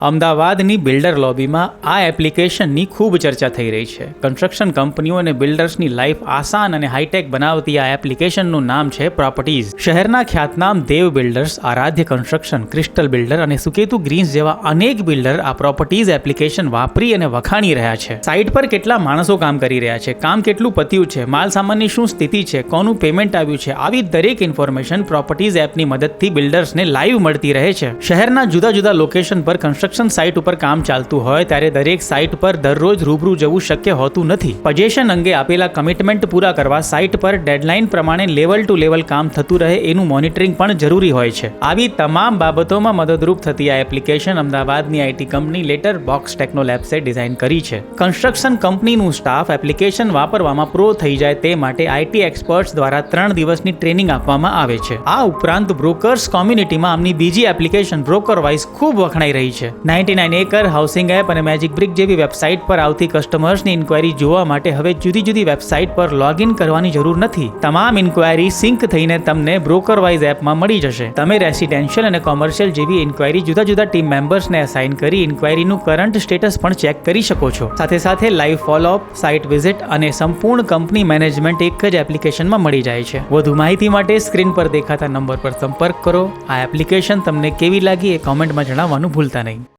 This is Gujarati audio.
અમદાવાદની બિલ્ડર લોબીમાં આ એપ્લિકેશનની ખૂબ ચર્ચા થઈ રહી છે. કન્સ્ટ્રક્શન કંપનીઓ અને બિલ્ડર્સની લાઈફ આસાન અને હાઈટેક બનાવતી આ એપ્લિકેશનનું નામ છે પ્રોપર્ટીઝ. શહેરના ખ્યાતનામ Dev builders, Aaradhya construction, crystal builder અને સુકેતુ ગ્રીન્સ જેવા અનેક બિલ્ડર આ પ્રોપર્ટીઝ એપ્લિકેશન વાપરી અને વખાણી રહ્યા છે. સાઇટ પર કેટલા માણસો કામ કરી રહ્યા છે, કામ કેટલું પત્યું છે, માલ સામાનની શું સ્થિતિ છે, કોનું પેમેન્ટ આવ્યું છે, આવી દરેક ઇન્ફોર્મેશન પ્રોપર્ટીઝ એપની મદદથી બિલ્ડર્સને લાઈવ મળતી રહે છે. શહેરના જુદા જુદા લોકેશન પર કન્સ્ટ્રક્શન સાઇટ ઉપર કામ ચાલતું હોય ત્યારે દરેક સાઇટ પર દરરોજ રૂબરૂ જવું શક્ય હોતું નથી. પજેશન અંગે આપેલા કમિટમેન્ટ પૂરા કરવા સાઇટ પર ડેડલાઇન પ્રમાણે લેવલ ટુ લેવલ કામ થતું રહે એનું મોનિટરિંગ પણ જરૂરી હોય છે. આવી તમામ બાબતોમાં મદદરૂપ થતી આ એપ્લિકેશન અમદાવાદની આઈટી કંપની લેટર બોક્સ ટેકનોલેબ્સે ડિઝાઇન કરી છે. કન્સ્ટ્રક્શન કંપનીનું સ્ટાફ એપ્લિકેશન વાપરવામાં પ્રો થઈ જાય તે માટે આઈટી એક્સપર્ટ્સ દ્વારા ત્રણ દિવસની ટ્રેનિંગ આપવામાં આવે છે. આ ઉપરાંત બ્રોકર્સ કોમ્યુનિટીમાં આમની બીજી એપ્લિકેશન બ્રોકર વાઇઝ ખૂબ વખણાઈ રહી છે. Ninety nine acre housing app અને મેજિક બ્રિક જેવી વેબસાઇટ પર આવતી કસ્ટમર્સની ઇન્ક્વાયરી જોવા માટે હવે જુદી જુદી વેબસાઇટ પર લોગિન કરવાની જરૂર નથી. તમામ ઇન્ક્વાયરી સિંક થઈને તમને બ્રોકર વાઇઝ એપમાં મળી જશે. તમે રેસિડેન્શિયલ અને કોમર્શિયલ જેવી ઇન્ક્વાયરી જુદા જુદા ટીમ મેમ્બર્સને અસાઇન કરી ઇન્ક્વાયરીનું કરંટ સ્ટેટસ પણ ચેક કરી શકો છો. સાથે સાથે લાઈવ ફોલોઅપ સાઇટ વિઝિટ અને સંપૂર્ણ કંપની મેનેજમેન્ટ એક જ એપ્લિકેશનમાં મળી જાય છે. વધુ માહિતી માટે સ્ક્રીન પર દેખાતા નંબર પર સંપર્ક કરો. આ એપ્લિકેશન તમને કેવી લાગી એ કોમેન્ટમાં જણાવવાનું ભૂલતા નહીં.